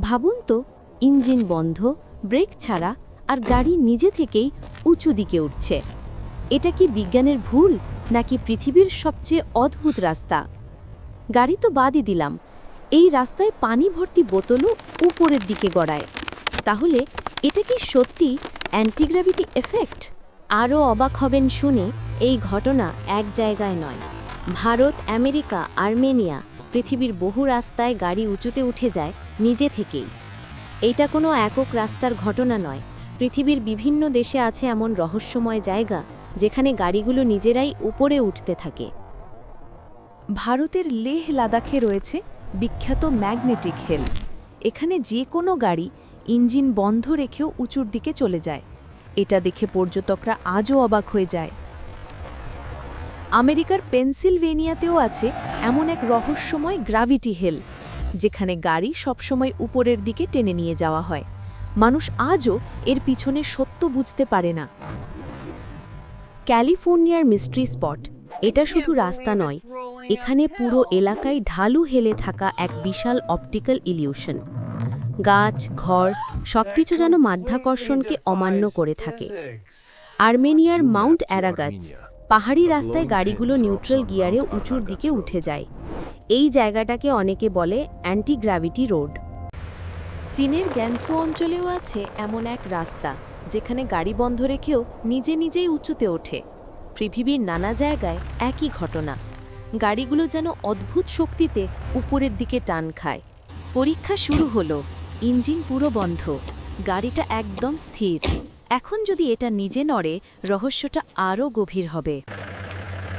ভাবুন তো, ইঞ্জিন বন্ধ, ব্রেক ছাড়া, আর গাড়ি নিজে থেকেই উঁচু দিকে উঠছে। এটা কি বিজ্ঞানের ভুল, নাকি পৃথিবীর সবচেয়ে অদ্ভুত রাস্তা? গাড়ি তো বাদই দিলাম। এই রাস্তায় পানি ভর্তি বোতলও উপরের দিকে গড়ায়। তাহলে এটা কি সত্যি অ্যান্টিগ্র্যাভিটি এফেক্ট আরও অবাক হবেন শুনে এই ঘটনা এক জায়গায় নয়। ভারত, আমেরিকা, আর্মেনিয়া পৃথিবীর বহু রাস্তায় গাড়ি উঁচুতে উঠে যায় নিজে থেকেই। এইটা কোনো একক রাস্তার ঘটনা নয়। পৃথিবীর বিভিন্ন দেশে আছে এমন রহস্যময় জায়গা যেখানে গাড়িগুলো নিজেরাই উপরে উঠতে থাকে। ভারতের লেহ লাদাখে রয়েছে বিখ্যাত ম্যাগনেটিক হিল। এখানে যে কোনো গাড়ি ইঞ্জিন বন্ধ রেখেও উঁচুর দিকে চলে যায়। এটা দেখে পর্যটকরা আজও অবাক হয়ে যায়। আমেরিকার পেনসিলভেনিয়াতেও আছে এমন এক রহস্যময় গ্রাভিটি হেল, যেখানে গাড়ি সবসময় উপরের দিকে টেনে নিয়ে যাওয়া হয়। মানুষ আজও এর পিছনে সত্য বুঝতে পারে না। ক্যালিফোর্নিয়ার মিস্ট্রি স্পট, এটা শুধু রাস্তা নয়, এখানে পুরো এলাকায় ঢালু হেলে থাকা এক বিশাল অপটিক্যাল ইলিউশন। গাছ, ঘর, সবকিছু যেন মাধ্যাকর্ষণকে অমান্য করে থাকে। আর্মেনিয়ার মাউন্ট অ্যারাগাজ পাহাড়ি রাস্তায় গাড়িগুলো নিউট্রাল গিয়ারে উঁচুর দিকে উঠে যায়। এই জায়গাটাকে অনেকে বলে অ্যান্টি গ্র্যাভিটি রোড চীনের গ্যানসো অঞ্চলেও আছে এমন এক রাস্তা যেখানে গাড়ি বন্ধ রেখেও নিজে নিজেই উঁচুতে ওঠে। পৃথিবীর নানা জায়গায় একই ঘটনা। গাড়িগুলো যেন অদ্ভুত শক্তিতে উপরের দিকে টান খায়। পরীক্ষা শুরু হলো ইঞ্জিন পুরো বন্ধ গাড়িটা একদম স্থির। এখন যদি এটা নিজে নড়ে, রহস্যটা আরও গভীর হবে।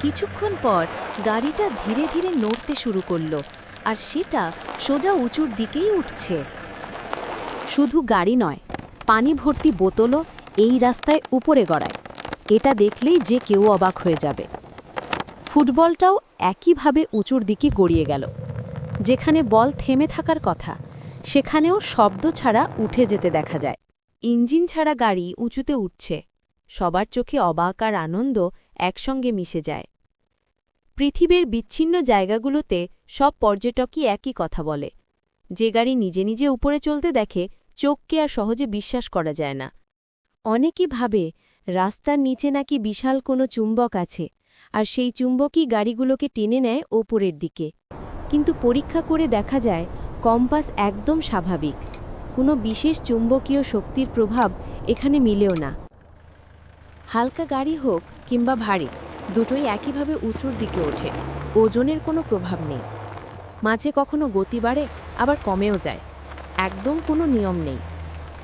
কিছুক্ষণ পর গাড়িটা ধীরে ধীরে নড়তে শুরু করল, আর সেটা সোজা উঁচুর দিকেই উঠছে। শুধু গাড়ি নয়, পানি ভর্তি বোতলও এই রাস্তায় উপরে গড়ায়। এটা দেখলেই যে কেউ অবাক হয়ে যাবে। ফুটবলটাও একইভাবে উঁচুর দিকে গড়িয়ে গেল। যেখানে বল থেমে থাকার কথা, সেখানেও শব্দ ছাড়া উঠে যেতে দেখা যায়। ইঞ্জিন ছাড়া গাড়ি উঁচুতে উঠছে। সবার চোখে অবাক আর আনন্দ একসঙ্গে মিশে যায়। পৃথিবীর বিচ্ছিন্ন জায়গাগুলোতে সব পর্যটকই একই কথা বলে। যে গাড়ি নিজে নিজে উপরে চলতে দেখে চোখকে আর সহজে বিশ্বাস করা যায় না। অনেকে ভাবে রাস্তার নিচে নাকি বিশাল কোনো চুম্বক আছে, আর সেই চুম্বকই গাড়িগুলোকে টেনে নেয় ওপরের দিকে। কিন্তু পরীক্ষা করে দেখা যায়, কম্পাস একদম স্বাভাবিক। কোনো বিশেষ চুম্বকীয় শক্তির প্রভাব এখানে মিলেও না। হালকা গাড়ি হোক কিংবা ভারী, দুটোই একইভাবে উঁচুর দিকে ওঠে। ওজনের কোনো প্রভাব নেই। মাঝে কখনো গতি বাড়ে, আবার কমেও যায়। একদম কোনো নিয়ম নেই।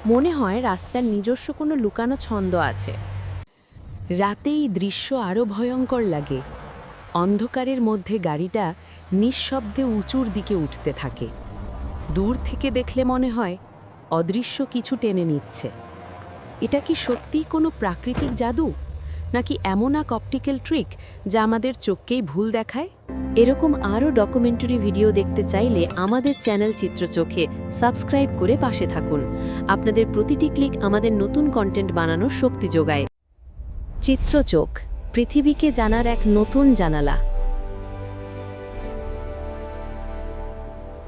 মনে হয় রাস্তার নিজস্ব কোনো লুকানো ছন্দ আছে। রাতেই দৃশ্য আরও ভয়ঙ্কর লাগে। অন্ধকারের মধ্যে গাড়িটা নিঃশব্দে উঁচুর দিকে উঠতে থাকে। দূর থেকে দেখলে মনে হয় অদৃশ্য কিছু টেনে নিচ্ছে। এটা কি সত্যিই কোনো প্রাকৃতিক জাদু? নাকি এমন এক অপটিক্যাল ট্রিক যা আমাদের চোখকেই ভুল দেখায়? এরকম আরও ডকুমেন্টারি ভিডিও দেখতে চাইলে আমাদের চ্যানেল চিত্রচোখে সাবস্ক্রাইব করে পাশে থাকুন। আপনাদের প্রতিটি ক্লিক আমাদের নতুন কন্টেন্ট বানানোর শক্তি যোগায়। চিত্রচোখ পৃথিবীকে জানার এক নতুন জানালা।